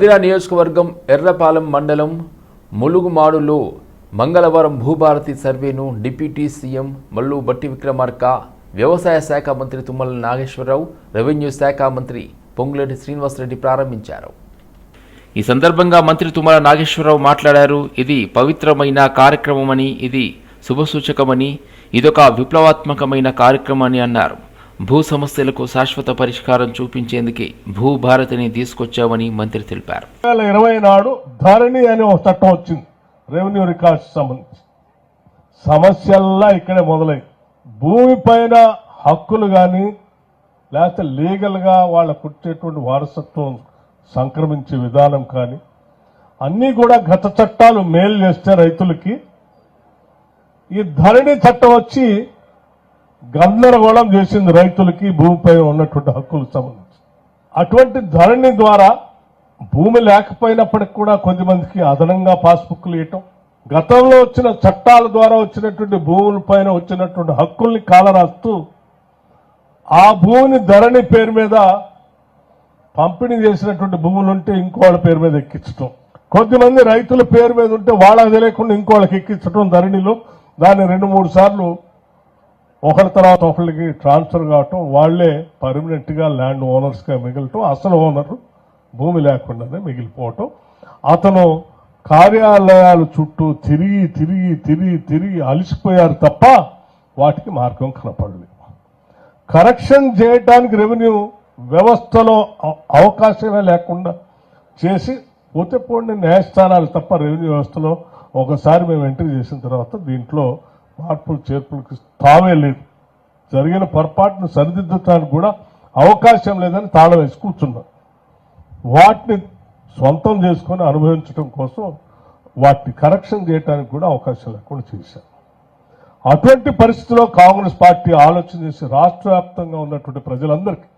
మధిరా నియోజకవర్గం ఎర్రపాలెం మండలం ములుగుమాడులో మంగళవారం భూభారతి సర్వేను డిప్యూటీ సీఎం మల్లు బట్టి విక్రమార్క వ్యవసాయ శాఖ మంత్రి తుమ్మల నాగేశ్వరరావు రెవెన్యూ శాఖ మంత్రి పొంగులేటి శ్రీనివాసరెడ్డి ప్రారంభించారు. ఈ సందర్భంగా మంత్రి తుమ్మల నాగేశ్వరరావు మాట్లాడారు. ఇది పవిత్రమైన కార్యక్రమమని ఇది శుభసూచకమని ఇదొక విప్లవాత్మకమైన కార్యక్రమని అన్నారు. భూ సమస్యలకు శాశ్వత పరిష్కారం చూపించేందుకే భూభారతిని తీసుకొచ్చామని మంత్రి తెలిపారు. వేల ఇరవై నాడు ధరణి అనే ఒక చట్టం వచ్చింది. రెవెన్యూ రికార్డ్స్ సంబంధించి. సమస్యల్లా ఇక్కడే మొదలై భూమి పైన హక్కులు కానీ లేకపోతే లీగల్గా వాళ్ళకు వచ్చేటువంటి వారసత్వం సంక్రమించే విధానం కానీ అన్నీ కూడా గత చట్టాలు మేలు చేస్తే రైతులకి ఈ ధరణి చట్టం వచ్చి గందరగోళం చేసింది రైతులకి భూమిపై ఉన్నటువంటి హక్కులకు సంబంధించి. అటువంటి ధరణి ద్వారా భూమి లేకపోయినప్పటికి కూడా కొద్దిమందికి అదనంగా పాస్బుక్లు ఇవ్వటం గతంలో వచ్చిన చట్టాల ద్వారా వచ్చినటువంటి భూముల పైన వచ్చినటువంటి హక్కుల్ని కాలరాస్తూ ఆ భూమిని ధరణి పేరు మీద పంపిణీ చేసినటువంటి భూములు ఉంటే ఇంకోళ్ళ పేరు మీద ఎక్కించటం. కొద్దిమంది రైతుల పేరు మీద ఉంటే వాళ్ళకి తెలియకుండా ఇంకోళ్ళకి ఎక్కించటం ధరణిలో. దాన్ని రెండు మూడు సార్లు ఒకరి తర్వాత ఒకరికి ట్రాన్స్ఫర్ కావటం వాళ్ళే పర్మనెంట్గా ల్యాండ్ ఓనర్స్గా మిగలటం అసలు ఓనర్ భూమి లేకుండానే మిగిలిపోవటం. అతను కార్యాలయాల చుట్టూ తిరిగి తిరిగి తిరిగి తిరిగి అలసిపోయారు తప్ప వాటికి మార్గం కనపడలేదు. కరెక్షన్ చేయడానికి రెవెన్యూ వ్యవస్థలో అవ- అవకాశమే లేకుండా చేసి పోతే పోండి న్యాయస్థానాలు తప్ప రెవెన్యూ వ్యవస్థలో ఒకసారి మేము ఎంట్రీ చేసిన తర్వాత దీంట్లో మార్పులు చేర్పులకు తావే లేదు. జరిగిన పొరపాటును సరిదిద్దటానికి కూడా అవకాశం లేదని తాళం వేసి కూర్చున్నారు. వాటిని సొంతం చేసుకొని అనుభవించడం కోసం వాటిని కరెక్షన్ చేయడానికి కూడా అవకాశం లేకుండా చేశారు. అటువంటి పరిస్థితిలో కాంగ్రెస్ పార్టీ ఆలోచన చేసి రాష్ట్ర వ్యాప్తంగా ఉన్నటువంటి ప్రజలందరికీ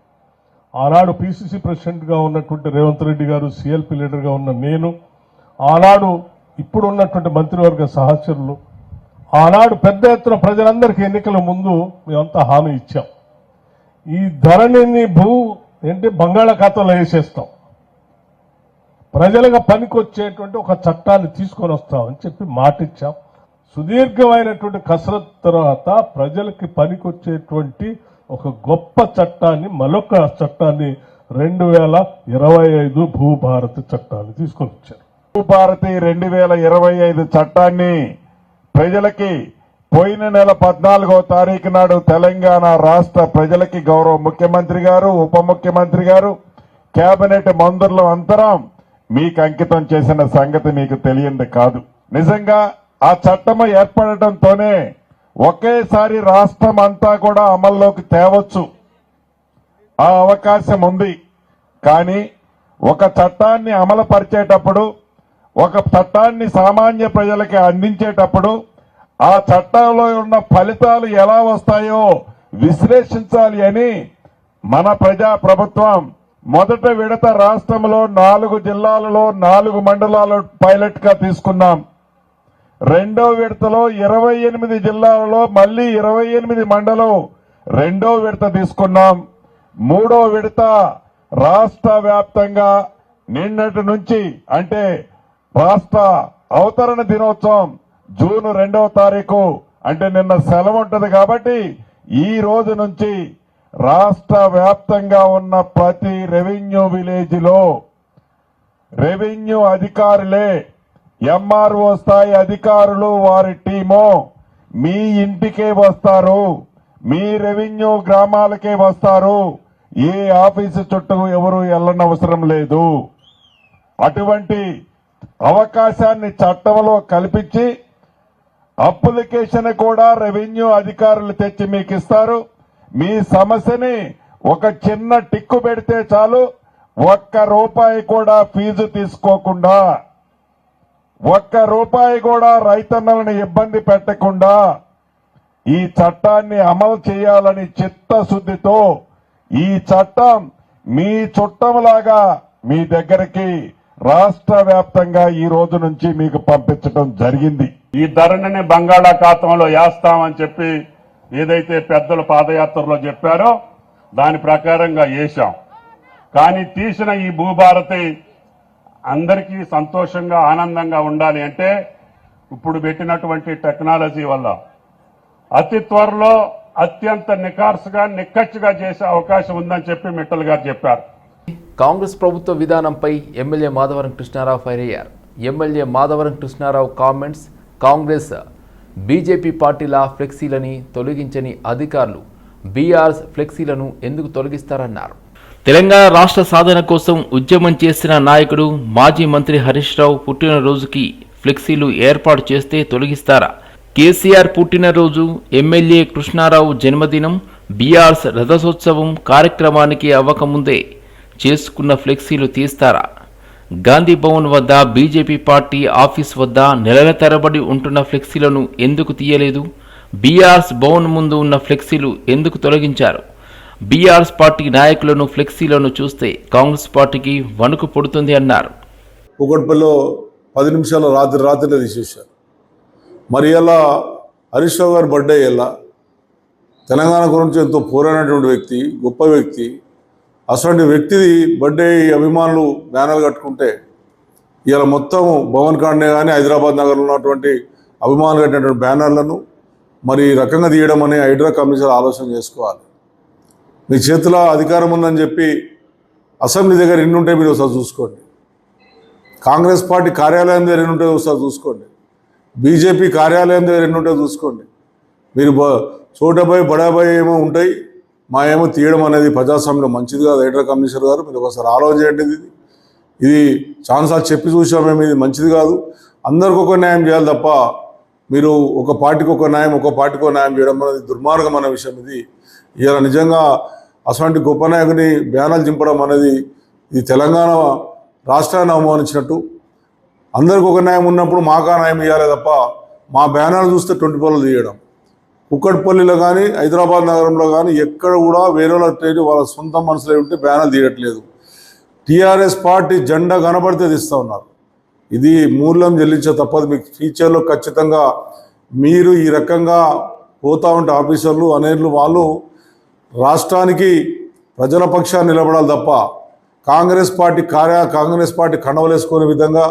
ఆనాడు పిసిసి ప్రెసిడెంట్గా ఉన్నటువంటి రేవంత్ రెడ్డి గారు సిఎల్పి లీడర్గా ఉన్న నేను ఆనాడు ఇప్పుడు ఉన్నటువంటి మంత్రివర్గ సహచరులు ఆనాడు పెద్ద ఎత్తున ప్రజలందరికీ ఎన్నికల ముందు మేమంతా హామీ ఇచ్చాం. ఈ ధరణిని భూ ఏంటి బంగాళాఖాతంలో వేసేస్తాం. ప్రజలకు పనికొచ్చేటువంటి ఒక చట్టాన్ని తీసుకొని వస్తామని చెప్పి మాటిచ్చాం. సుదీర్ఘమైనటువంటి కసరత్ తర్వాత ప్రజలకి పనికొచ్చేటువంటి ఒక గొప్ప చట్టాన్ని మరొక చట్టాన్ని రెండు వేల ఇరవై ఐదు భూభారతి చట్టాన్ని తీసుకొని వచ్చారు భూభారతి రెండు వేల ఇరవై ఐదు చట్టాన్ని ప్రజలకి పోయిన నెల పద్నాలుగో తారీఖు నాడు తెలంగాణ రాష్ట్ర ప్రజలకి గౌరవ ముఖ్యమంత్రి గారు ఉప ముఖ్యమంత్రి గారు కేబినెట్ మంత్రులు అంతరం మీకు అంకితం చేసిన సంగతి మీకు తెలియంది కాదు. నిజంగా ఆ చట్టము ఏర్పడటంతోనే ఒకేసారి రాష్ట్రం అంతా కూడా అమల్లోకి తేవచ్చు. ఆ అవకాశం ఉంది. కానీ ఒక చట్టాన్ని అమలు పరిచేటప్పుడు ఒక చట్టాన్ని సామాన్య ప్రజలకి అందించేటప్పుడు ఆ చట్టంలో ఉన్న ఫలితాలు ఎలా వస్తాయో విశ్లేషించాలి అని మన ప్రజా ప్రభుత్వం మొదట విడత రాష్ట్రంలో నాలుగు జిల్లాలలో నాలుగు మండలాలు పైలట్గా తీసుకున్నాం. రెండో విడతలో ఇరవై ఎనిమిది జిల్లాలలో మళ్ళీ ఇరవై ఎనిమిది మండలం రెండో విడత తీసుకున్నాం. మూడో విడత రాష్ట్ర వ్యాప్తంగా నిన్నటి నుంచి అంటే రాష్ట్ర అవతరణ దినోత్సవం జూన్ రెండవ తారీఖు అంటే నిన్న సెలవు ఉంటుంది కాబట్టి ఈ రోజు నుంచి రాష్ట్ర వ్యాప్తంగా ఉన్న ప్రతి రెవెన్యూ విలేజ్లో రెవెన్యూ అధికారులే ఎంఆర్ఓ స్థాయి అధికారులు వారి టీము మీ ఇంటికే వస్తారు మీ రెవెన్యూ గ్రామాలకే వస్తారు. ఏ ఆఫీసు చుట్టూ ఎవరు వెళ్ళనవసరం లేదు. అటువంటి అవకాశాన్ని చట్టంలో కల్పించి అప్లికేషన్ కూడా రెవెన్యూ అధికారులు తెచ్చి మీకు ఇస్తారు మీ సమస్యని ఒక చిన్న టిక్కు పెడితే చాలు ఒక్క రూపాయి కూడా ఫీజు తీసుకోకుండా ఒక్క రూపాయి కూడా రైతన్నలను ఇబ్బంది పెట్టకుండా ఈ చట్టాన్ని అమలు చేయాలని చిత్తశుద్ధితో ఈ చట్టం మీ చుట్టంలాగా మీ దగ్గరికి రాష్ట్ర వ్యాప్తంగా ఈ రోజు నుంచి మీకు పంపించడం జరిగింది. ఈ ధరణిని బంగాళాఖాతంలో వేస్తామని చెప్పి ఏదైతే పెద్దలు పాదయాత్రలో చెప్పారో దాని ప్రకారంగా వేశాం కానీ తీసిన ఈ భూభారతి అందరికీ సంతోషంగా ఆనందంగా ఉండాలి అంటే ఇప్పుడు పెట్టినటువంటి టెక్నాలజీ వల్ల అతి త్వరలో అత్యంత నికార్సుగా నిక్కచ్చుగా చేసే అవకాశం ఉందని చెప్పి మిట్టల్ గారు చెప్పారు. కాంగ్రెస్ ప్రభుత్వ విధానంపై ఎమ్మెల్యే మాధవరం కృష్ణారావు ఫైర్ అయ్యారు. MLA Madhavaram Krishnarao comments Congress BJP పార్టీల ఫ్లెక్సీలని తొలగించని అధికారులు బీఆర్ఎస్ ఫ్లెక్సీలను ఎందుకు తొలగిస్తారన్నారు. తెలంగాణ రాష్ట్ర సాధన కోసం ఉద్యమం చేసిన నాయకుడు మాజీ మంత్రి హరీష్ రావు పుట్టినరోజుకి ఫ్లెక్సీలు ఏర్పాటు చేస్తే తొలగిస్తారా? కేసీఆర్ పుట్టినరోజు ఎమ్మెల్యే కృష్ణారావు జన్మదినం బీఆర్ఎస్ రథోత్సవం కార్యక్రమానికి అవ్వకముందే చేసుకున్న ఫ్లెక్సీలు తీస్తారా? గాంధీ భవన్ వద్ద బీజేపీ పార్టీ ఆఫీస్ వద్ద నెలల తరబడి ఉంటున్న ఫ్లెక్సీలను ఎందుకు తీయలేదు? బీఆర్స్ భవన్ ముందు ఉన్న ఫ్లెక్సీలు ఎందుకు తొలగించారు? బీఆర్స్ పార్టీ నాయకులను ఫ్లెక్సీలను చూస్తే కాంగ్రెస్ పార్టీకి వణుకు పుడుతుంది అన్నారు. కూకట్పల్లిలో పది నిమిషాల రాత్రి రాత్రిలో తీసేశారు. మరి ఎలా? హరీష్ రావు బర్త్డే ఎలా? తెలంగాణ గురించి ఎంతో పోరాడినటువంటి వ్యక్తి గొప్ప వ్యక్తి అటువంటి వ్యక్తిది బర్త్డే అభిమానులు బ్యానర్లు కట్టుకుంటే ఇలా మొత్తం భవన్ కాండే కానీ హైదరాబాద్ నగర్లో ఉన్నటువంటి అభిమానులు కట్టినటువంటి బ్యానర్లను మరి రకంగా తీయడం అనే హైడ్రా కమిషనర్ ఆలోచన చేసుకోవాలి. మీ చేతిలో అధికారం ఉందని చెప్పి అసెంబ్లీ దగ్గర ఎన్ని ఉంటే మీరు ఒకసారి చూసుకోండి. కాంగ్రెస్ పార్టీ కార్యాలయం దగ్గర ఎన్ని ఉంటాయో ఒకసారి చూసుకోండి. బీజేపీ కార్యాలయం దగ్గర ఎన్ని ఉంటే చూసుకోండి. మీరు బ చోటబాయ్ ఏమో ఉంటాయి. మా ఏమో తీయడం అనేది ప్రజాస్వామ్యంలో మంచిది కాదు. ఎయిటర్ కమిషనర్ గారు మీరు ఒకసారి ఆలోచన చేయండి ఇది. ఇది చాలాసార్లు చెప్పి చూసాం మేము ఇది మంచిది కాదు. అందరికి ఒక న్యాయం చేయాలి తప్ప మీరు ఒక పార్టీకి ఒక న్యాయం ఒక పార్టీకి ఒక న్యాయం చేయడం అనేది దుర్మార్గం అనే విషయం ఇది. ఇలా నిజంగా అటువంటి గొప్ప నాయకుని బ్యానర్లు చింపడం అనేది ఇది తెలంగాణ రాష్ట్రాన్ని అవమానించినట్టు. అందరికి ఒక న్యాయం ఉన్నప్పుడు మాకా న్యాయం ఇవ్వాలి తప్ప మా బ్యానర్లు చూస్తే ట్వంటీ పనులు తీయడం. కుక్కట్పల్లిలో కానీ హైదరాబాద్ నగరంలో కానీ ఎక్కడ కూడా వేరే వాళ్ళ ట్రైన్ వాళ్ళ సొంత మనసులో ఉంటే బ్యానర్ తీయట్లేదు. టీఆర్ఎస్ పార్టీ జెండా కనబడితే తీస్తూ ఉన్నారు. ఇది మూల్యం చెల్లించే తప్పదు. మీకు ఫ్యూచర్లో ఖచ్చితంగా మీరు ఈ రకంగా పోతా ఉంటే ఆఫీసర్లు అనేర్లు వాళ్ళు రాష్ట్రానికి ప్రజల పక్షాన్ని నిలబడాలి తప్ప కాంగ్రెస్ పార్టీ కార్య కాంగ్రెస్ పార్టీ కండవలేసుకునే విధంగా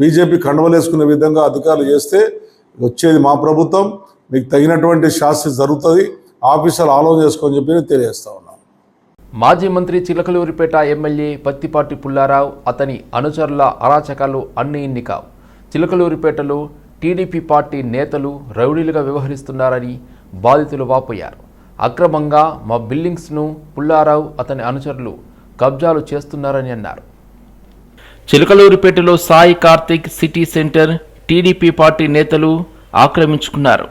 బీజేపీ కండవలేసుకునే విధంగా అధికారులు చేస్తే వచ్చేది మా ప్రభుత్వం. మీకు తగినటువంటి శాస్త్రి జరుగుతుంది ఆఫీసర్లు ఆలోచన చేసుకొని చెప్పి తెలియజేస్తా ఉన్నాను. మాజీ మంత్రి చిలకలూరిపేట ఎమ్మెల్యే పత్తిపాటి పుల్లారావు అతని అనుచరుల అరాచకాలు అన్ని ఇన్ని కావు. చిలకలూరిపేటలో టీడీపీ పార్టీ నేతలు రౌడీలుగా వ్యవహరిస్తున్నారని బాధితులు వాపోయారు. అక్రమంగా మా బిల్డింగ్స్ను పుల్లారావు అతని అనుచరులు కబ్జాలు చేస్తున్నారని అన్నారు. చిలకలూరిపేటలో Sai Karthik city centre TDP party నేతలు ఆక్రమించుకున్నారు.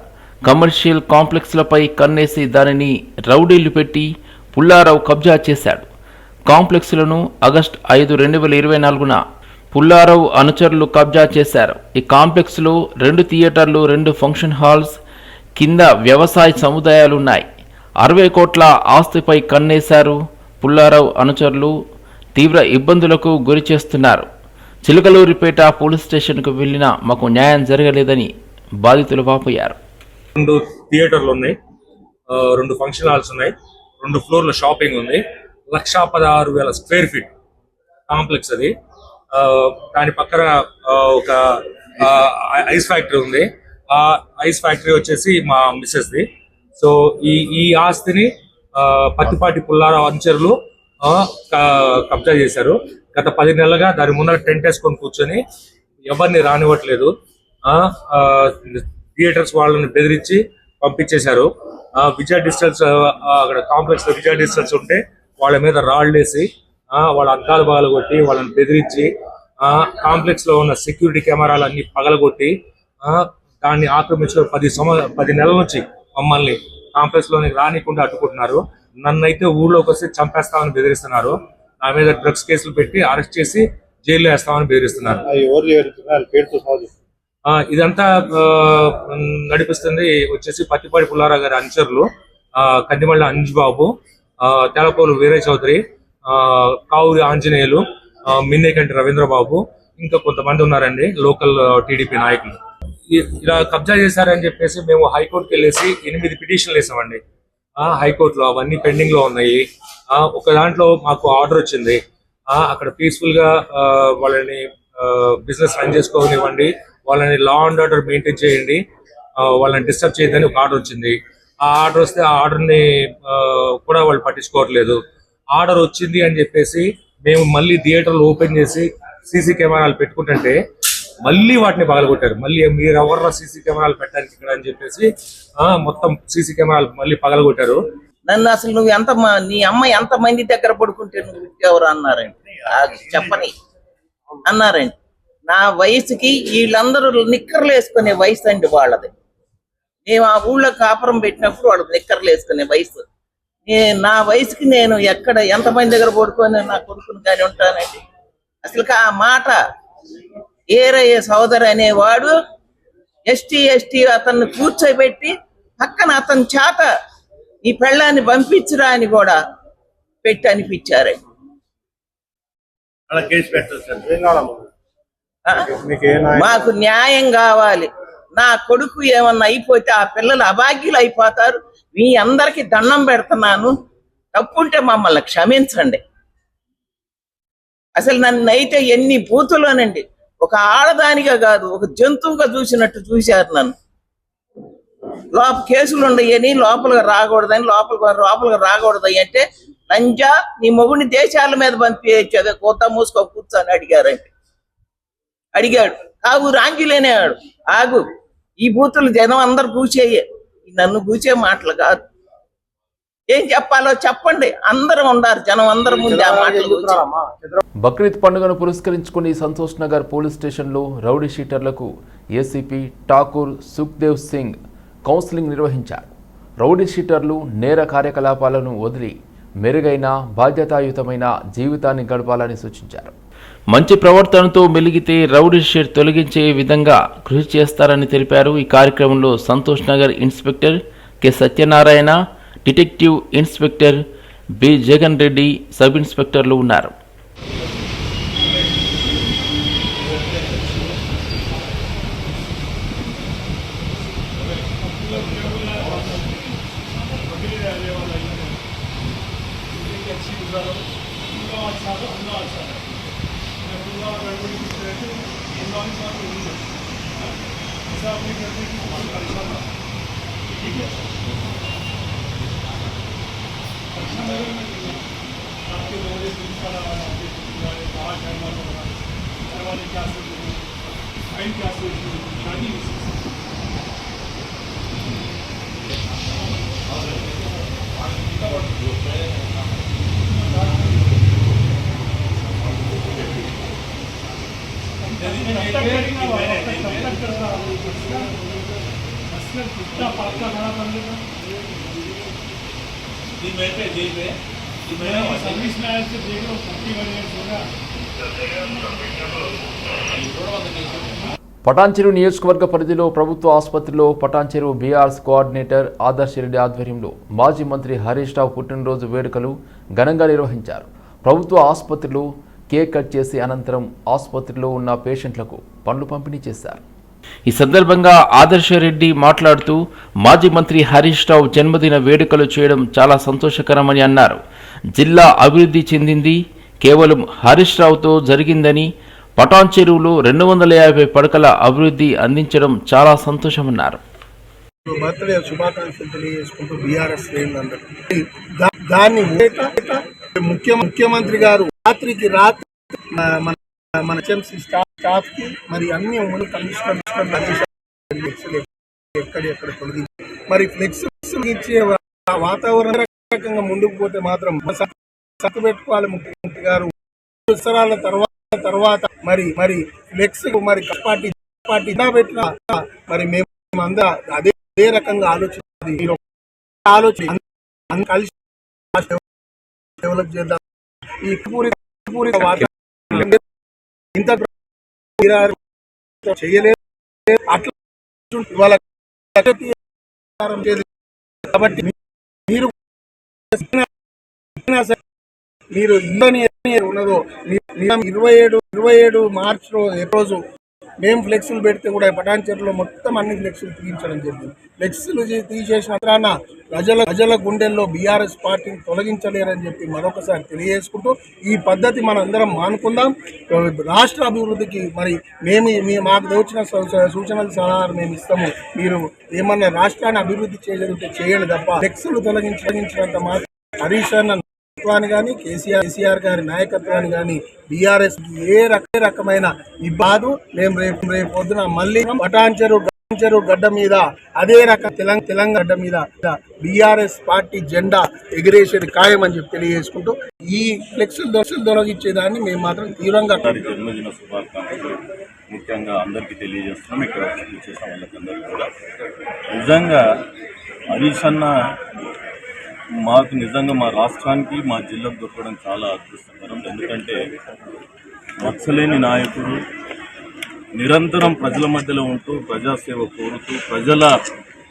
కమర్షియల్ కాంప్లెక్స్లపై కన్నేసి దానిని రౌడీలు పెట్టి పుల్లారావు కబ్జా చేశాడు. కాంప్లెక్స్లను ఆగస్టు ఐదు రెండు వేల ఇరవై నాలుగున పుల్లారావు అనుచరులు కబ్జా చేశారు. ఈ కాంప్లెక్స్లో రెండు థియేటర్లు రెండు ఫంక్షన్ హాల్స్ కింద వ్యవసాయ సముదాయాలు ఉన్నాయి అరవై కోట్ల ఆస్తిపై కన్నేశారు పుల్లారావు అనుచరులు. తీవ్ర ఇబ్బందులకు గురి చేస్తున్నారు. చిలకలూరిపేట పోలీస్ స్టేషన్కు వెళ్ళినా మాకు న్యాయం జరగలేదని బాధితులు వాపోయారు. రెండు థియేటర్లు ఉన్నాయి. ఆ, రెండు ఫంక్షన్ హాల్స్ ఉన్నాయి. రెండు ఫ్లోర్ల షాపింగ్ ఉంది. లక్షా పదహారు వేల స్క్వేర్ ఫీట్ కాంప్లెక్స్ అది. ఆ, దాని పక్కన ఆ, ఒక ఐస్ ఫ్యాక్టరీ ఉంది. ఆ ఐస్ ఫ్యాక్టరీ వచ్చేసి మా మిస్సెస్ ది సో ఈ ఈ ఆస్తిని ఆ, పత్తిపాటి పుల్లారావు అనుచరులు ఆ, కబ్జా చేశారు. గత పది నెలలుగా దాని ముందర టెంట్ వేసుకొని కూర్చొని ఎవరిని రానివ్వట్లేదు. ఆ, ఆ, థియేటర్స్ వాళ్ళని బెదిరించి పంపించేశారు. ఆ, విజయ డిజిటల్స్ అక్కడ కాంప్లెక్స్లో విజయ డిజిటల్స్ ఉంటే వాళ్ళ మీద రాళ్ళేసి ఆ, వాళ్ళ అద్దాలు పగలగొట్టి వాళ్ళని బెదిరించి ఆ కాంప్లెక్స్లో ఉన్న సెక్యూరిటీ కెమెరాలు అన్ని పగలగొట్టి ఆ, దాన్ని ఆక్రమించిన పది సంవ పది నెలల నుంచి మమ్మల్ని కాంప్లెక్స్లోని రానికుండా అడ్డుకుంటున్నారు. నన్నైతే ఊళ్ళోకి వస్తే చంపేస్తామని బెదిరిస్తున్నారు. నా మీద డ్రగ్స్ కేసులు పెట్టి అరెస్ట్ చేసి జైల్లో వేస్తామని బెదిరిస్తున్నారు. ఇదంతా ఆ, నడిపిస్తుంది వచ్చేసి పత్తిపాడి పుల్లారా గారి అనుచరులు ఆ, కందిమళ్ళ అంజుబాబు ఆ, తెలపోలు వీరయ్య చౌదరి ఆ, కావురి ఆంజనేయులు మిన్నేకంటి రవీంద్రబాబు ఇంకా కొంతమంది ఉన్నారండి లోకల్ టీడీపీ నాయకులు. ఇలా కబ్జా చేశారని చెప్పేసి మేము హైకోర్టుకి వెళ్ళేసి ఎనిమిది పిటిషన్లు వేసామండి. ఆ హైకోర్టులో అవన్నీ పెండింగ్లో ఉన్నాయి. ఆ ఒక దాంట్లో మాకు ఆర్డర్ వచ్చింది. ఆ అక్కడ పీస్ఫుల్గా ఆ, వాళ్ళని బిజినెస్ రన్ చేసుకోనివ్వండి వాళ్ళని లా అండ్ ఆర్డర్ మెయింటైన్ చేయండి వాళ్ళని డిస్టర్బ్ చేయదని ఒక ఆర్డర్ వచ్చింది. ఆ ఆర్డర్ వస్తే ఆ ఆర్డర్ని కూడా వాళ్ళు పట్టించుకోవట్లేదు. ఆర్డర్ వచ్చింది అని చెప్పేసి మేము మళ్ళీ థియేటర్లు ఓపెన్ చేసి సీసీ కెమెరాలు పెట్టుకుంటుంటే మళ్ళీ వాటిని పగలగొట్టారు. మళ్ళీ మీరు ఎవర్రా సీసీ కెమెరాలు పెట్టడానికి ఇక్కడ అని చెప్పేసి మొత్తం సీసీ కెమెరాలు మళ్ళీ పగలగొట్టారు. నన్ను అసలు నువ్వు ఎంత నీ అమ్మ ఎంత మంది దగ్గర పడుకుంటే నువ్వు ఎవరు అన్నారండి. చెప్పని. అన్నారండి. నా వయసుకి వీళ్ళందరూ నిక్కర్లు వేసుకునే వయసు అండి వాళ్ళది. మేము ఆ ఊళ్ళో కాపురం పెట్టినప్పుడు వాళ్ళు నిక్కర్లు వేసుకునే వయసు. నే- నా వయసుకి నేను ఎక్కడ ఎంతమంది దగ్గర పడుకొని నా కొడుకుని కానీ ఉంటానండి? అసలు ఆ మాట ఏరయ్య సోదరు అనేవాడు ఎస్టీ ఎస్టీ అతన్ని కూర్చోబెట్టి పక్కన అతని చేత ఈ పెళ్ళాన్ని పంపించురా అని కూడా పెట్టి అనిపించారండి. అలా కేసు పెట్టదు సార్ ఏం కావాలమ్మా ఆ? మాకు న్యాయం కావాలి. నా కొడుకు ఏమన్నా అయిపోతే ఆ పిల్లలు అభాగ్యులు అయిపోతారు. మీ అందరికి దండం పెడుతున్నాను. తప్పుంటే మమ్మల్ని క్షమించండి. అసలు నన్ను అయితే ఎన్ని బూతులోనండి. ఒక ఆడదానిగా కాదు ఒక జంతువుగా చూసినట్టు చూశారు నన్ను. లోప కేసులు ఉండయని లోపలికి రాకూడదని లోపలికి లోపలికి రాకూడదని అంటే లంజా నీ మొగుడిని దేశాల మీద పంపించేది కూత మూసుకో కూర్చొని అడిగారండి. అడిగాడు. కావు రాంగిలేనేవాడు ఆగు ఈ బూతులు జనం అందరు కూచేయే నన్ను కూచే మాటలు కాదు. ఏం చెప్పాలో చెప్పండి. అందరం ఉన్నారు జనం అందరి ముందు ఆ మాటలు బక్రీద్ పండుగను పురస్కరించుకుని సంతోష్ నగర్ పోలీస్ స్టేషన్లో రౌడీ షీటర్లకు ఏసీపీ ఠాకూర్ సుఖ్దేవ్ సింగ్ కౌన్సిలింగ్ నిర్వహించారు. రౌడీ షీటర్లు నేర కార్యకలాపాలను వదిలి మెరుగైన బాధ్యతాయుతమైన జీవితాన్ని గడపాలని సూచించారు. మంచి ప్రవర్తనతో మెలిగితే రౌడీ షీట్ తొలగించే విధంగా కృషి చేస్తారని తెలిపారు. ఈ కార్యక్రమంలో Santosh Nagar inspector K. Satyanarayana detective inspector B. Jagan Reddy sub ఇన్స్పెక్టర్లు ఉన్నారు. పటాన్చెరు నియోజకవర్గ పరిధిలో ప్రభుత్వ ఆసుపత్రిలో పటాన్చెరు బీఆర్ఎస్ కోఆర్డినేటర్ ఆదర్శ్ రెడ్డి ఆధ్వర్యంలో మాజీ మంత్రి హరీష్ రావు పుట్టినరోజు వేడుకలు ఘనంగా నిర్వహించారు. ప్రభుత్వ ఆసుపత్రిలో కేక్ కట్ చేసి అనంతరం ఆసుపత్రిలో ఉన్న పేషెంట్లకు పండ్లు పంపిణీ చేశారు. ఈ సందర్భంగా ఆదర్శరెడ్డి మాట్లాడుతూ మాజీ మంత్రి హరీష్ రావు జన్మదిన వేడుకలు చేయడం చాలా సంతోషకరమని అన్నారు. జిల్లా అభివృద్ధి చెందింది కేవలం హరీష్ రావుతో జరిగిందని పటాన్ చెరువులో రెండు వందల యాభై పడకల అభివృద్ధి అందించడం చాలా సంతోషమన్నారు. బర్త్డే శుభాకాంక్షలు తెలియజేసుకుంటూ బీఆర్ఎస్ శ్రేణులందరూ దా- దాన్ని ఊరేక ముఖ్య ముఖ్యమంత్రి గారు రాత్రికి రాత్రి మన- మన మన హెచ్ఎంసీ స్టాఫ్ స్టాఫ్కి మరి అన్ని మన కమిషనర్ ఎక్కడ తొలగించి మరి ఫ్లెక్స్ ఇచ్చే వాతావరణ రకంగా ముందుకు పోతే మాత్రం సత్తు పెట్టుకోవాలి ముఖ్యమంత్రి గారు. సంవత్సరాల తర్వాత తర్వాత మరి మరి ఫ్లెక్స్ మరి పార్టీ పార్టీ ఇలా పెట్టిన మరి మేము అందరూ అదే అదే రకంగా ఆలోచించాలి ఆలోచన. కలిసి డెవలప్ చేద్దాం. ఈ పూరి పూరి ఇంత చేయలేదు. అట్లా ఇవాళ కాబట్టి మీరు మీరు ఇల్లని ఉన్నదో ఇరవై ఏడు ఇరవై ఏడు మార్చ్ ఏ రోజు మేము ఫ్లెక్సులు పెడితే కూడా పటాన్చెరులో మొత్తం అన్ని ఫ్లెక్సులు తీయించడం జరిగింది. ఫ్లెక్సులు తీసేసిన మాత్రాన ప్రజల ప్రజల గుండెల్లో బీఆర్ఎస్ పార్టీని తొలగించలేరని చెప్పి మరొకసారి తెలియజేసుకుంటూ ఈ పద్ధతి మనం అందరం మానుకుందాం. రాష్ట్ర అభివృద్ధికి మరి మేము మీ మాకు తోచిన సూ- సూచనలు సలహాలు మేము ఇస్తాము. మీరు ఏమన్నా రాష్ట్రాన్ని అభివృద్ధి చేయగలిగితే చేయండి తప్ప ఫ్లెక్సులు తొలగించడంత మాత్రం హరీష్ అన్న నాయకత్వాన్ని కానీ కేసీఆర్ కేసీఆర్ గారి నాయకత్వాన్ని కానీ బీఆర్ఎస్ ఏ రక రకమైన ఇబ్బాదు మేము రేపు రేపు పొద్దున మళ్ళీ పటాన్చెరు చెరు గడ్డ మీద అదే రకం తెలంగాణ తెలంగాణ గడ్డ మీద బీఆర్ఎస్ పార్టీ జెండా ఎగిరేసేది అని చెప్పి తెలియజేసుకుంటూ ఈ ఫ్లెక్సులు దోషులు తొలగించేదాన్ని మేము మాత్రం తీవ్రంగా జన్మదిన శుభాకాంక్షలు ముఖ్యంగా అందరికీ తెలియజేస్తున్నాం. ఇక్కడ చేసిన వాళ్ళకందరికీ కూడా. నిజంగా హరీష్ అన్న మాకు నిజంగా మా రాష్ట్రానికి మా జిల్లాకు దొరకడం చాలా అదృష్టకరం. ఎందుకంటే మచ్చలేని నాయకుడు నిరంతరం ప్రజల మధ్యలో ఉంటూ ప్రజాసేవ కోరుతూ ప్రజల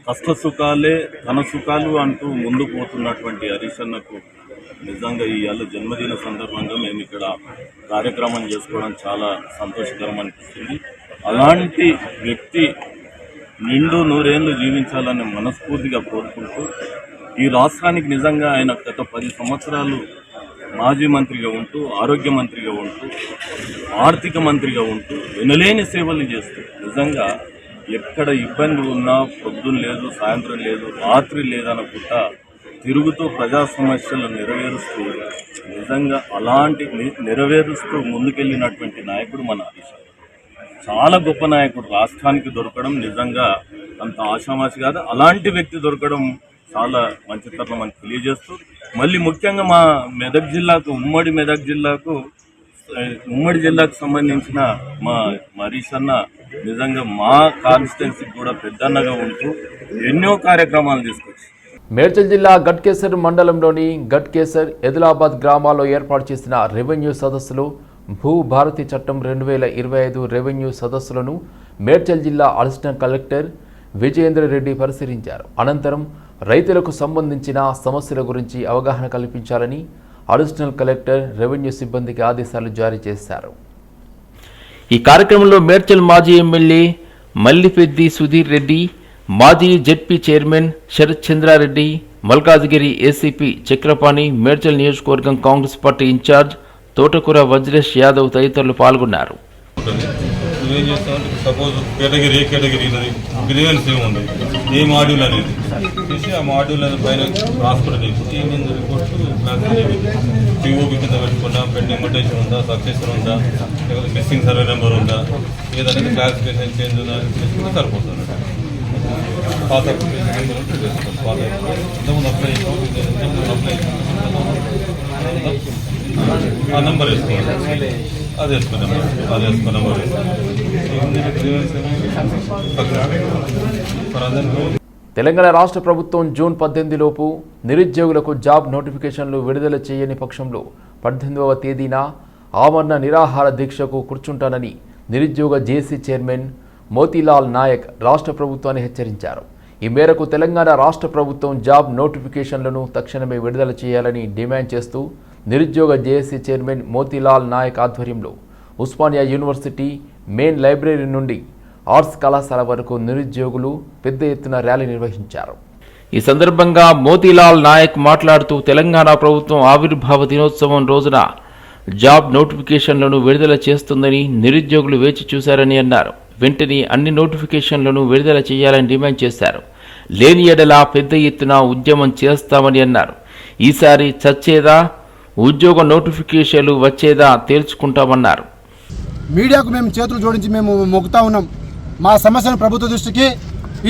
కష్ట సుఖాలే తన సుఖాలు అంటూ ముందుకు పోతున్నటువంటి హరీష్ అన్నకు నిజంగా ఈ ఇవాళ జన్మదిన సందర్భంగా మేము ఇక్కడ కార్యక్రమం చేసుకోవడం చాలా సంతోషకరం అనిపిస్తుంది. అలాంటి వ్యక్తి నిండు నూరేళ్ళు జీవించాలని మనస్ఫూర్తిగా కోరుకుంటూ ఈ రాష్ట్రానికి నిజంగా ఆయన గత పది సంవత్సరాలు మాజీ మంత్రిగా ఉంటూ ఆరోగ్య మంత్రిగా ఉంటూ ఆర్థిక మంత్రిగా ఉంటూ వినలేని సేవలు చేస్తూ నిజంగా ఎక్కడ ఇబ్బంది ఉన్నా పొద్దున్న లేదు సాయంత్రం లేదు రాత్రి లేదనుకుంటా తిరుగుతూ ప్రజా సమస్యలు నెరవేరుస్తూ నిజంగా అలాంటి నెరవేరుస్తూ ముందుకెళ్ళినటువంటి నాయకుడు మన హరీష్ చాలా గొప్ప నాయకుడు. రాష్ట్రానికి దొరకడం నిజంగా అంత ఆషామాషి కాదు. అలాంటి వ్యక్తి దొరకడం చాలా మంచితనం మనకు తెలియజేస్తూ మళ్ళీ ముఖ్యంగా మా మెదక్ జిల్లాకు ఉమ్మడి మెదక్ జిల్లాకు ఉమ్మడి జిల్లాకు సంబంధించిన మా మరీష్ అన్న నిజంగా మా కాన్స్టిట్యున్సీకి కూడా పెద్దన్నగా ఉంటూ ఎన్నో కార్యక్రమాలు తీసుకొచ్చి. మేడ్చల్ జిల్లా గట్కేసర్ మండలంలోని గట్కేసర్ ఎదిలాబాద్ గ్రామాల్లో ఏర్పాటు చేసిన రెవెన్యూ సదస్సులో భూ భారతి చట్టం రెండు వేల ఇరవై ఐదు రెవెన్యూ సదస్సులను మేడ్చల్ జిల్లా అడిషనల్ కలెక్టర్ విజయేంద్ర రెడ్డి పరిశీలించారు. అనంతరం రైతులకు సంబంధించిన సమస్యల గురించి అవగాహన కల్పించాలని అడిషనల్ కలెక్టర్ రెవెన్యూ సిబ్బందికి ఆదేశాలు జారీ చేశారు. ఈ కార్యక్రమంలో మేడ్చల్ మాజీ ఎమ్మెల్యే మల్లిపెద్ది సుధీర్ రెడ్డి మాజీ ZP chairman Sarath Chandrareddy Malkajgiri ACP Chakrapani Medchal నియోజకవర్గం కాంగ్రెస్ పార్టీ ఇన్ఛార్జ్ తోటకూర వజ్రేష్ యాదవ్ తదితరులు పాల్గొన్నారు. ఉంటుంది నువ్వేం చేస్తావంటే సపోజ్ కేటగిరీ ఏ కేటగిరీ ఉన్నది గ్రీవెన్స్ ఏమి ఉంది ఏ మాడ్యూల్ అనేది? చేసి ఆ మాడ్యూల్ అనేది పైన హాస్పిటల్ చేసి ఏమైంది రిపోర్ట్ పిఓపి కింద పెట్టుకున్నా పెండింగ్ మొటేషన్ ఉందా సక్సెసర్ ఉందా లేకపోతే మిస్సింగ్ సర్వే నెంబర్ ఉందా ఏదనేది క్లాసిఫికేషన్ చేంజ్ ఉందా చేసుకుంటే సరిపోతుంది. పాత పాత ఇంతకుముందు అప్లై ఇంతకుముందు అప్లై ఆ నంబర్ వేసుకోవాలి అది వేసుకో నెంబర్ అది వేసుకో నెంబర్ తెలంగాణ రాష్ట్ర ప్రభుత్వం జూన్ పద్దెనిమిదిలోపు నిరుద్యోగులకు జాబ్ నోటిఫికేషన్లు విడుదల చేయని పక్షంలో పద్దెనిమిదవ తేదీన ఆమరణ నిరాహార దీక్షకు కూర్చుంటానని నిరుద్యోగ జేసీ చైర్మన్ మోతీలాల్ నాయక్ రాష్ట్ర ప్రభుత్వాన్ని హెచ్చరించారు. ఈ మేరకు తెలంగాణ రాష్ట్ర ప్రభుత్వం జాబ్ నోటిఫికేషన్లను తక్షణమే విడుదల చేయాలని డిమాండ్ చేస్తూ నిరుద్యోగ జేఏసీ చైర్మన్ మోతీలాల్ నాయక్ ఆధ్వర్యంలో ఉస్మానియా యూనివర్సిటీ మెయిన్ లైబ్రరీ నుండి ఆర్ట్స్ కళాశాల వరకు నిరుద్యోగులు పెద్ద ఎత్తున ర్యాలీ నిర్వహించారు. ఈ సందర్భంగా మోతీలాల్ నాయక్ మాట్లాడుతూ తెలంగాణ ప్రభుత్వం ఆవిర్భావ దినోత్సవం రోజున జాబ్ నోటిఫికేషన్లను విడుదల చేస్తుందని నిరుద్యోగులు వేచి చూశారని అన్నారు. వెంటనే అన్ని నోటిఫికేషన్లను విడుదల చేయాలని డిమాండ్ చేశారు. లేని ఎడల పెద్ద ఎత్తున ఉద్యమం చేస్తామని అన్నారు. ఈసారి చచ్చేదా ఉద్యోగ నోటిఫికేషన్లు వచ్చేదా తేల్చుకుంటామన్నారు. మీడియాకు మేము చేతులు జోడించి మేము మొక్కుతా ఉన్నాం. మా సమస్యను ప్రభుత్వ దృష్టికి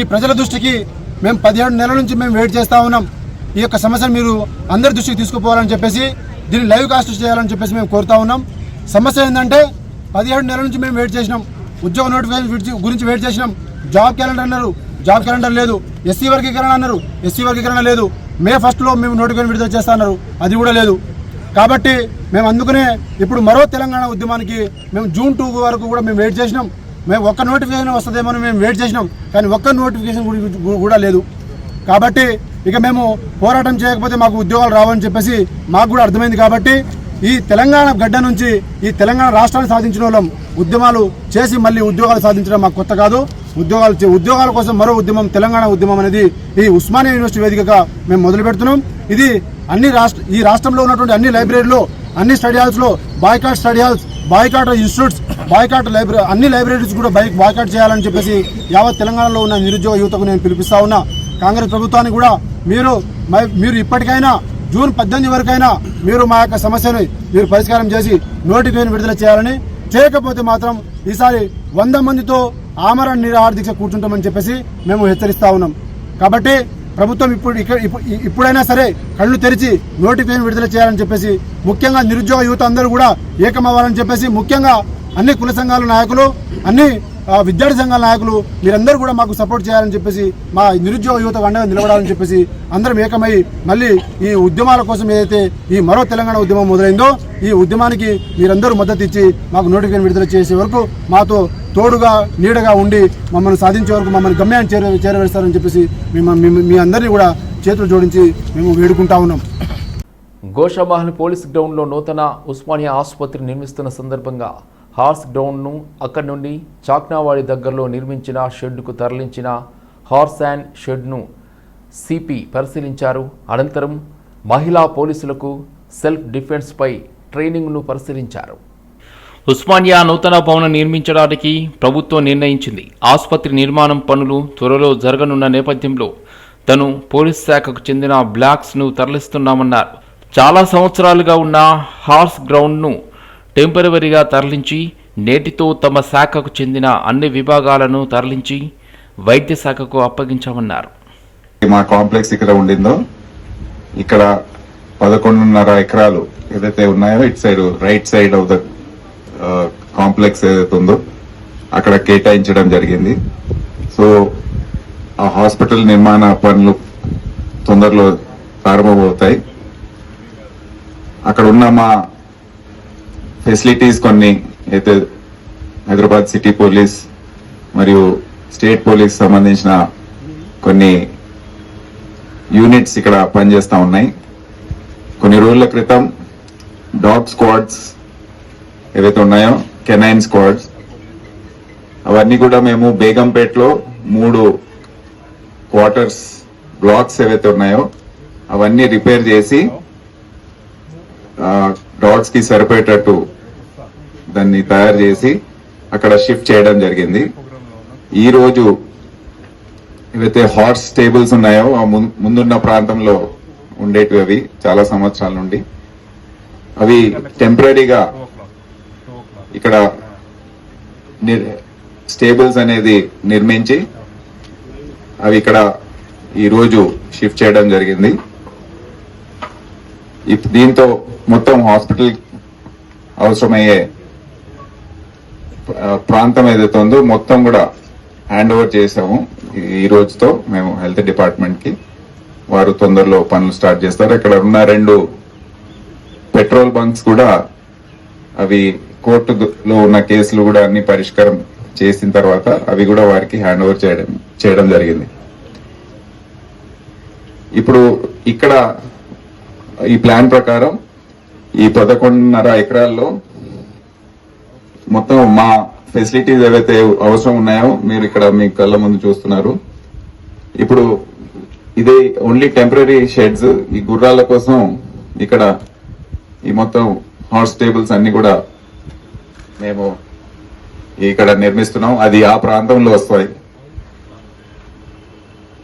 ఈ ప్రజల దృష్టికి మేము పదిహేడు నెలల నుంచి మేము వెయిట్ చేస్తూ ఉన్నాం. ఈ యొక్క సమస్యను మీరు అందరి దృష్టికి తీసుకుపోవాలని చెప్పేసి దీన్ని లైవ్ కాస్ట్ చేయాలని చెప్పేసి మేము కోరుతా ఉన్నాం. సమస్య ఏంటంటే పదిహేడు నెలల నుంచి మేము వెయిట్ చేసినాం. ఉద్యోగ నోటిఫికేషన్ విడిచి- గురించి వెయిట్ చేసినాం. జాబ్ క్యాలెండర్ అన్నారు. జాబ్ క్యాలెండర్ లేదు. ఎస్సీ వర్గీకరణ అన్నారు. ఎస్సీ వర్గీకరణ లేదు. మే ఫస్ట్లో మేము నోటిఫికేషన్ విడుదల చేస్తా అన్నారు. అది కూడా లేదు. కాబట్టి మేము అందుకనే ఇప్పుడు మరో తెలంగాణ ఉద్యమానికి మేము జూన్ టూ వరకు కూడా మేము వెయిట్ చేసినాం. మేము ఒక్క నోటిఫికేషన్ వస్తుందేమో మేము వెయిట్ చేసినాం. కానీ ఒక్క నోటిఫికేషన్ కూడా- కూడా లేదు. కాబట్టి ఇక మేము పోరాటం చేయకపోతే మాకు ఉద్యోగాలు రావని చెప్పేసి మాకు కూడా అర్థమైంది కాబట్టి ఈ తెలంగాణ గడ్డ నుంచి ఈ తెలంగాణ రాష్ట్రాన్ని సాధించిన వాళ్ళం ఉద్యమాలు చేసి మళ్ళీ ఉద్యోగాలు సాధించడం మాకు కొత్త కాదు. ఉద్యోగాలు ఉద్యోగాల కోసం మరో ఉద్యమం తెలంగాణ ఉద్యమం అనేది ఈ ఉస్మానియా యూనివర్సిటీ వేదికగా మేము మొదలు పెడుతున్నాం ఇది అన్ని రాష్ట్ర ఈ రాష్ట్రంలో ఉన్నటువంటి అన్ని లైబ్రరీలో అన్ని study హాల్స్లో boycott study halls boycott institutes boycott library అన్ని లైబ్రరీస్ కూడా బైక్ బాయ్కాట్ చేయాలని చెప్పేసి యావత్ తెలంగాణలో ఉన్న నిరుద్యోగ యువతకు నేను పిలిపిస్తా ఉన్నా. కాంగ్రెస్ ప్రభుత్వానికి కూడా మీరు మీరు ఇప్పటికైనా జూన్ పద్దెనిమిది వరకైనా మీరు మా యొక్క సమస్యను మీరు పరిష్కారం చేసి నోటిఫికేషన్ విడుదల చేయాలని చేయకపోతే మాత్రం ఈసారి వంద మందితో ఆమరణ నిరాహార దీక్ష కూర్చుంటామని చెప్పేసి మేము హెచ్చరిస్తా ఉన్నాం. కాబట్టి ప్రభుత్వం ఇప్పుడు ఇక్కడ ఇప్పుడైనా సరే కళ్ళు తెరిచి నోటిఫికేషన్ విడుదల చేయాలని చెప్పేసి ముఖ్యంగా నిరుద్యోగ యువత అందరూ కూడా ఏకమవ్వాలని చెప్పేసి ముఖ్యంగా అన్ని కుల సంఘాల నాయకులు అన్ని విద్యార్థి సంఘాల నాయకులు మీరందరూ కూడా మాకు సపోర్ట్ చేయాలని చెప్పేసి మా నిరుద్యోగ యువత అండగా నిలబడాలని చెప్పేసి అందరం ఏకమై మళ్ళీ ఈ ఉద్యమాల కోసం ఏదైతే ఈ మరో తెలంగాణ ఉద్యమం మొదలైందో ఈ ఉద్యమానికి మీరందరూ మద్దతు ఇచ్చి మాకు నోటిఫికేషన్ విడుదల చేసే వరకు మాతో తోడుగా నీడగా ఉండి మమ్మల్ని సాధించే వరకు మమ్మల్ని గమ్యాన్ని చేర చేరవేస్తారని చెప్పేసి మేము మీ- అందరినీ కూడా చేతులు జోడించి మేము వేడుకుంటా ఉన్నాం. గోషామహల్ పోలీస్ గ్రౌండ్లో నూతన ఉస్మానియా ఆసుపత్రి నిర్మిస్తున్న సందర్భంగా హార్స్ గ్రౌండ్ను అక్కడి నుండి చాక్నావాడి దగ్గరలో నిర్మించిన షెడ్డుకు తరలించిన హార్స్ అండ్ షెడ్ను సిపి పరిశీలించారు. అనంతరం మహిళా పోలీసులకు సెల్ఫ్ డిఫెన్స్పై ట్రైనింగ్ను పరిశీలించారు. ఉస్మానియా నూతన భవనం నిర్మించడానికి ప్రభుత్వం నిర్ణయించింది. ఆసుపత్రి నిర్మాణం పనులు త్వరలో జరగనున్న నేపథ్యంలో తను పోలీస్ శాఖకు చెందిన బ్లాక్స్ను తరలిస్తున్నామన్నారు. చాలా సంవత్సరాలుగా ఉన్న హార్స్ గ్రౌండ్ను టెంపరవరిగా తరలించి నేటితో తమ శాఖకు చెందిన అన్ని విభాగాలను తరలించి వైద్య శాఖకు అప్పగించామన్నారు. మా కాంప్లెక్స్ ఇక్కడ ఉండిందో ఇక్కడ పదకొండున్నర ఎకరాలు ఏదైతే ఉన్నాయో it side right side of the complex ఏదైతే ఉందో అక్కడ కేటాయించడం జరిగింది. సో ఆ హాస్పిటల్ నిర్మాణ పనులు తొందరలో ప్రారంభమవుతాయి. అక్కడ ఉన్న మా ఫెసిలిటీస్ కొన్ని అయితే హైదరాబాద్ సిటీ పోలీస్ మరియు స్టేట్ పోలీస్ సంబంధించిన కొన్ని యూనిట్స్ ఇక్కడ పనిచేస్తా ఉన్నాయి. కొన్ని రోజుల క్రితం డాగ్ స్క్వాడ్స్ ఏవైతే ఉన్నాయో కెనైన్ స్క్వాడ్స్ అవన్నీ కూడా మేము బేగంపేటలో మూడు క్వార్టర్స్ బ్లాక్స్ ఏవైతే ఉన్నాయో అవన్నీ రిపేర్ చేసి డాగ్స్కి సరిపోయేటట్టు దాన్ని తయారు చేసి అక్కడ షిఫ్ట్ చేయడం జరిగింది. ఈ రోజు ఏవైతే హార్స్ టేబుల్స్ ఉన్నాయో ఆ ముందున్న ప్రాంతంలో ఉండేటివి అవి చాలా సంవత్సరాల నుండి. అవి టెంపరీగా ఇక్కడ స్టేబుల్స్ అనేది నిర్మించి అవి ఇక్కడ ఈ రోజు షిఫ్ట్ చేయడం జరిగింది. ఇప్- దీంతో మొత్తం హాస్పిటల్ అవసరమయ్యే ప్రాంతం ఏదైతే ఉందో మొత్తం కూడా హ్యాండ్ ఓవర్ చేసాము. ఈ- రోజుతో మేము హెల్త్ డిపార్ట్మెంట్కి వారు తొందరలో పనులు స్టార్ట్ చేస్తారు. ఇక్కడ ఉన్న రెండు పెట్రోల్ బంక్స్ కూడా అవి కోర్టులో ఉన్న కేసులు కూడా అన్ని పరిష్కారం చేసిన తర్వాత అవి కూడా వారికి హ్యాండ్ ఓవర్ చేయడం చేయడం జరిగింది. ఇప్పుడు ఇక్కడ ఈ ప్లాన్ ప్రకారం ఈ పదకొండున్నర ఎకరాల్లో మొత్తం మా ఫెసిలిటీస్ ఏవైతే అవసరం ఉన్నాయో మీరు ఇక్కడ మీ కళ్ళ ముందు చూస్తున్నారు. ఇప్పుడు ఇది ఓన్లీ టెంపరీ షెడ్స్ ఈ గుర్రాల కోసం ఇక్కడ ఈ మొత్తం హార్స్ టేబుల్స్ అన్ని కూడా మేము ఇక్కడ నిర్మిస్తున్నాం. అది ఆ ప్రాంతంలో వస్తాయి.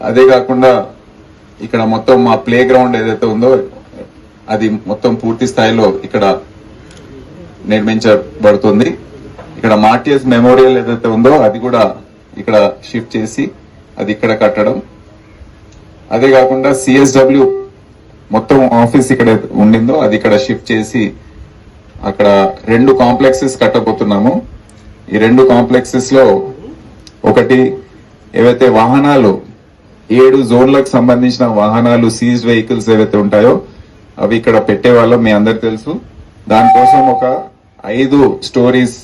అదే కాకుండా ఇక్కడ మొత్తం మా ప్లే గ్రౌండ్ ఏదైతే ఉందో అది మొత్తం పూర్తి స్థాయిలో ఇక్కడ నిర్మించబడుతుంది. ఇక్కడ మార్టియస్ మెమోరియల్ ఏదైతే ఉందో అది కూడా ఇక్కడ షిఫ్ట్ చేసి అది ఇక్కడ కట్టడం. అదే కాకుండా సిఎస్డబ్ల్యూ మొత్తం ఆఫీస్ ఇక్కడ ఉండిందో అది ఇక్కడ షిఫ్ట్ చేసి అక్కడ రెండు కాంప్లెక్సెస్ కట్టబోతున్నాము. ఈ రెండు కాంప్లెక్సెస్లో ఒకటి ఏవైతే వాహనాలు ఏడు జోన్లకు సంబంధించిన వాహనాలు సీజ్ వెహికల్స్ ఏవైతే ఉంటాయో అవి ఇక్కడ పెట్టే వాళ్ళం మీ అందరికి తెలుసు. దానికోసం ఒక ఐదు స్టోరీస్